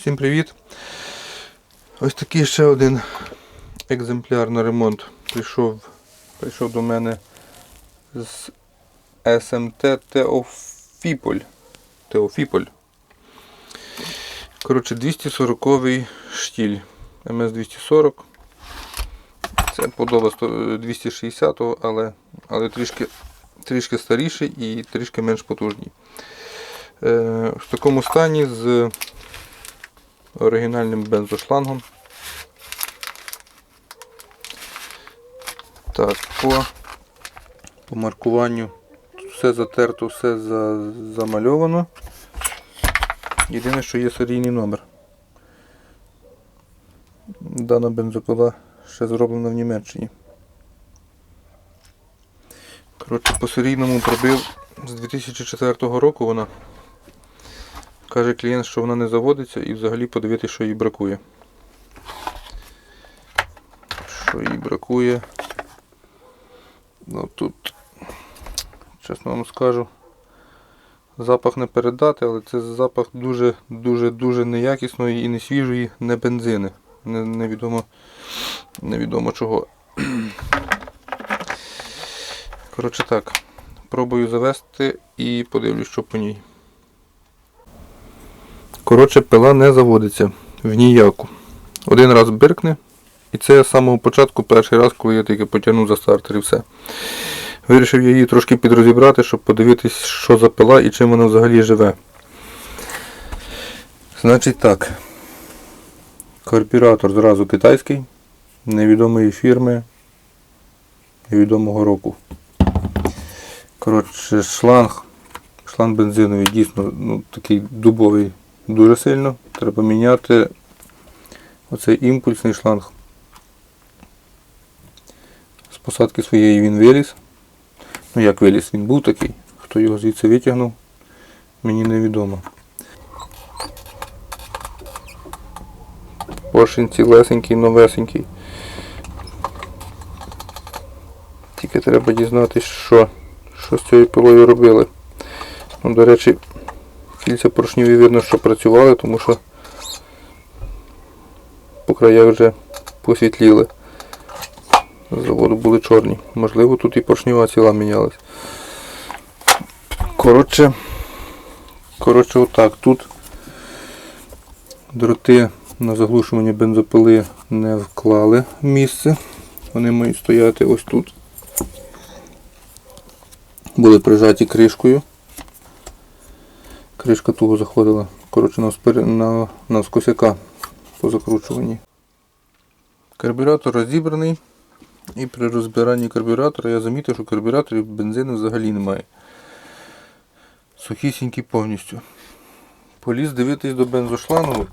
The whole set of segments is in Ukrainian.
Всім привіт! Ось такий ще один екземпляр на ремонт прийшов, прийшов до мене з СМТ Теофіполь. Теофіполь. Коротше, 240 штіль. МС-240. Це подоба 100 260, але, але трішки, трішки старіший і трішки менш потужний. Е, в такому стані з оригінальним бензошлангом. Так, по, по маркуванню тут все затерто, все за, замальовано. Єдине, що є серійний номер. Дана бензопила ще зроблена в Німеччині. Коротше, по серійному пробив з 2004 року вона. Каже клієнт, що вона не заводиться і взагалі подивитися, що їй бракує. Що їй бракує. Ну тут, чесно вам скажу, запах не передати, але це запах дуже-дуже-дуже неякісної і не свіжої, не бензини. Не, невідомо, невідомо чого. Коротше так, пробую завести і подивлюсь, що по ній. Коротше, пила не заводиться в ніяку. Один раз биркне. І це з самого початку перший раз, коли я тільки потягнув за стартер і все. Вирішив я її трошки підрозібрати, щоб подивитись, що за пила і чим вона взагалі живе. Значить так. Карбюратор зразу китайський, невідомої фірми, невідомого року. Коротше, шланг. Шланг бензиновий дійсно ну, такий дубовий дуже сильно. Треба міняти оцей імпульсний шланг. З посадки своєї він виліз. Ну як виліз, він був такий. Хто його звідси витягнув, мені невідомо. Поршень цілесенький, новесенький. Тільки треба дізнатися, що, що з цією пилою робили. Ну, до речі, кільця поршневі видно, що працювали, тому що по краях вже посвітліли. Заводу були чорні. Можливо, тут і поршнева ціла мінялась. Коротше, коротше, отак. Тут дроти на заглушування бензопили не вклали місце. Вони мають стояти ось тут. Були прижаті кришкою. Кришка туго заходила. Коротше, на, на... на скосяка по закручуванні. Карбюратор розібраний. І при розбиранні карбюратора я замітив, що карбюраторів бензину взагалі немає. Сухісінький повністю. Поліз дивитись до бензошлангу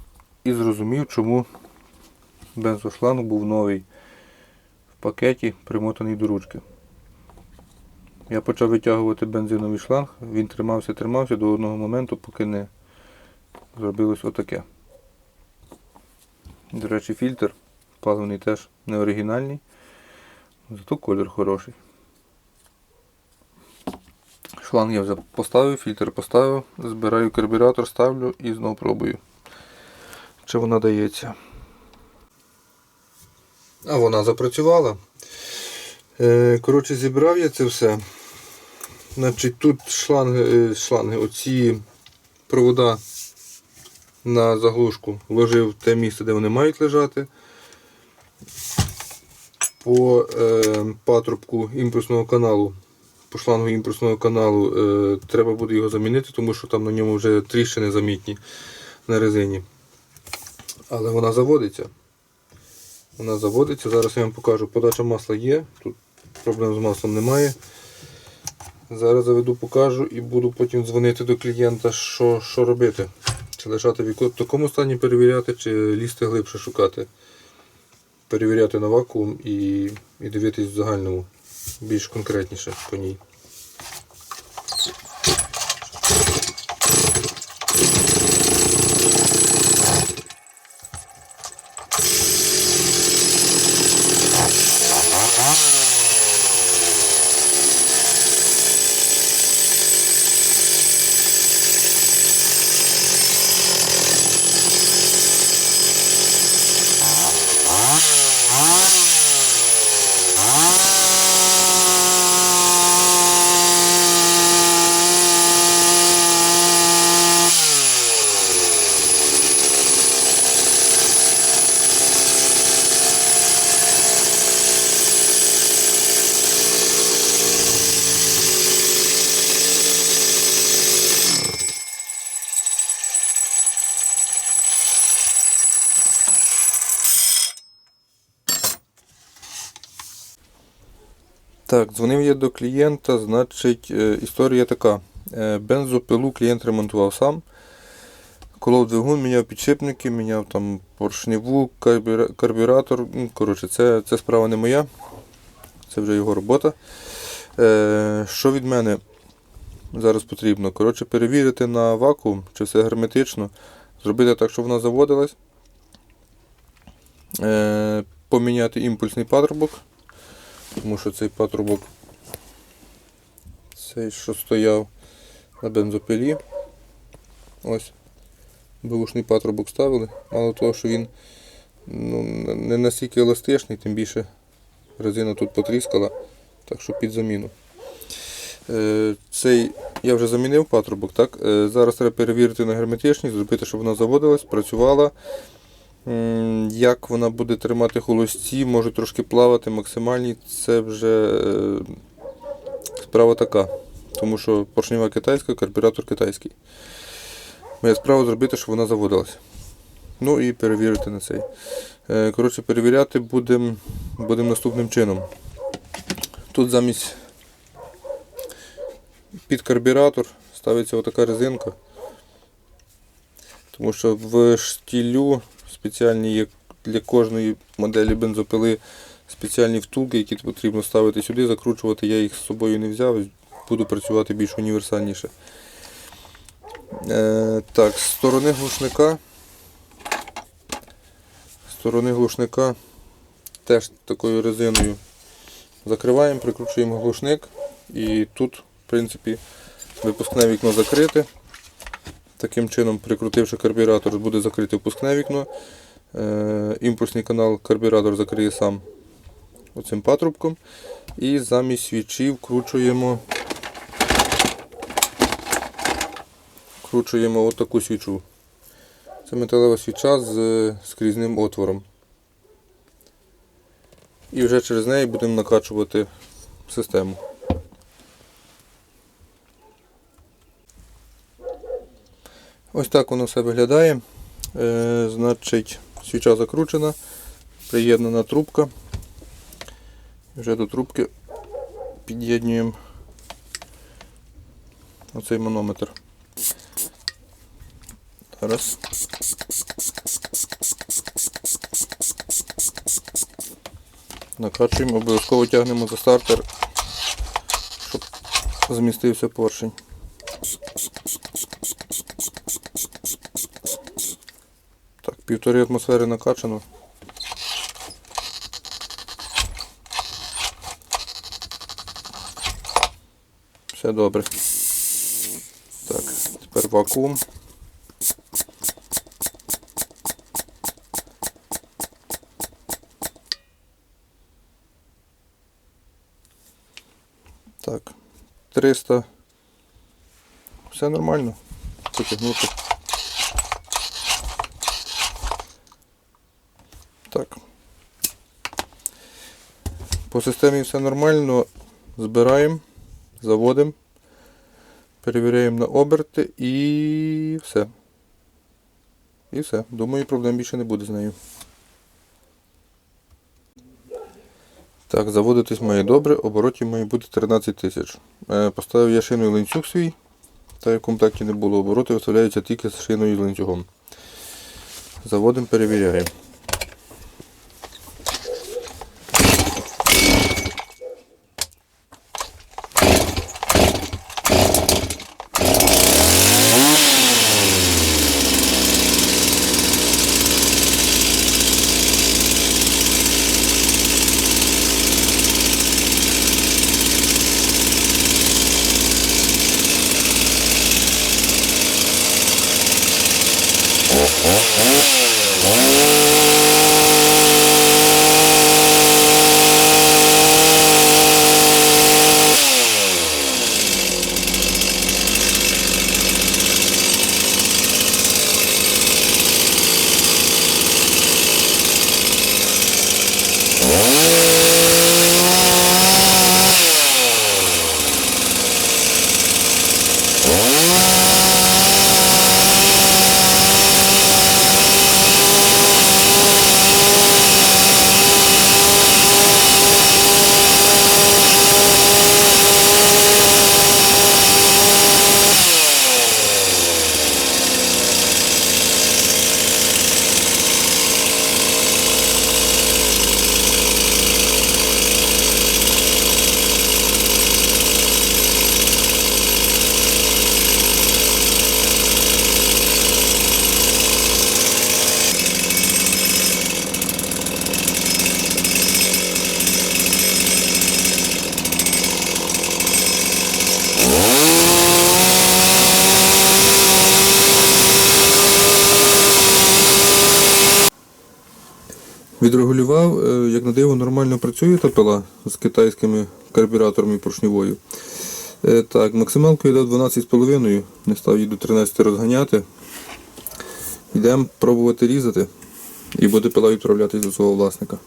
і зрозумів, чому бензошланг був новий в пакеті, примотаний до ручки. Я почав витягувати бензиновий шланг, він тримався, тримався до одного моменту, поки не зробилось отаке. До речі, фільтр паливний теж не оригінальний, зато колір хороший. Шланг я вже поставив, фільтр поставив, збираю карбюратор, ставлю і знову пробую, чи вона дається. А вона запрацювала. Е, Коротше, зібрав я це все. Значить, тут шланги, е, шланги, оці провода на заглушку вложив в те місце, де вони мають лежати. По е, патрубку імпульсного каналу, по шлангу імпульсного каналу е, треба буде його замінити, тому що там на ньому вже тріщини замітні на резині. Але вона заводиться. Вона заводиться. Зараз я вам покажу. Подача масла є, тут проблем з маслом немає. Зараз заведу, покажу і буду потім дзвонити до клієнта, що що робити. Чи лишати в такому стані перевіряти, чи лізти глибше шукати. Перевіряти на вакуум і, і дивитись в загальному більш конкретніше по ній. Так, дзвонив я до клієнта, значить, е, історія така. Е, Бензопилу клієнт ремонтував сам. Колов двигун, міняв підшипники, міняв там поршневу, карбюратор. Ну, Коротше, це, це справа не моя. Це вже його робота. Е, що від мене зараз потрібно? Коротше, перевірити на вакуум, чи все герметично. Зробити так, щоб вона заводилась. Е, поміняти імпульсний патрубок. Тому що цей патрубок, цей, що стояв на бензопилі. Ось. Бушний патрубок ставили. Мало того, що він ну, не настільки еластичний, тим більше резина тут потріскала, так що під заміну. Е, Цей я вже замінив патрубок. так? Е, Зараз треба перевірити на герметичність, зробити, щоб вона заводилась, працювала. Як вона буде тримати холості, може трошки плавати максимальні, це вже е, справа така. Тому що поршнева китайська, карбюратор китайський. Моя справа зробити, щоб вона заводилась. Ну і перевірити на цей. Е, Коротше, перевіряти будемо будем наступним чином. Тут замість під карбюратор ставиться отака резинка. Тому що в штілю спеціальні є для кожної моделі бензопили спеціальні втулки, які потрібно ставити сюди, закручувати. Я їх з собою не взяв, буду працювати більш універсальніше. Е, так, з сторони глушника. З сторони глушника теж такою резиною закриваємо, прикручуємо глушник і тут, в принципі, випускне вікно закрите. Таким чином, прикрутивши карбюратор, буде закрите впускне вікно. Е, імпульсний канал карбюратор закриє сам оцим патрубком. І замість свічі вкручуємо вкручуємо отаку свічу. Це металева свіча з скрізним отвором. І вже через неї будемо накачувати систему. Ось так воно все виглядає. Е, значить, свіча закручена, приєднана трубка. Вже до трубки під'єднуємо оцей манометр. Зараз. Накачуємо, обов'язково тягнемо за стартер, щоб змістився поршень. Півтори атмосфери накачано. Все добре. Так, тепер вакуум. Так, 300. Все нормально. Потягнути. Так. По системі все нормально. Збираємо, заводимо, перевіряємо на оберти і все. І все. Думаю, проблем більше не буде з нею. Так, заводитись має добре, оборотів має бути 13 тисяч. Е, Поставив я шину і ланцюг свій, та в комплекті не було, обороти виставляються тільки з шиною і ланцюгом. Заводимо, перевіряємо. Відрегулював, е, як на диво, нормально працює та пила з китайськими карбюраторами і поршневою. Е, Так, максималку я дав 12,5, не став її до 13 розганяти. Йдемо пробувати різати і буде пила відправлятись до свого власника.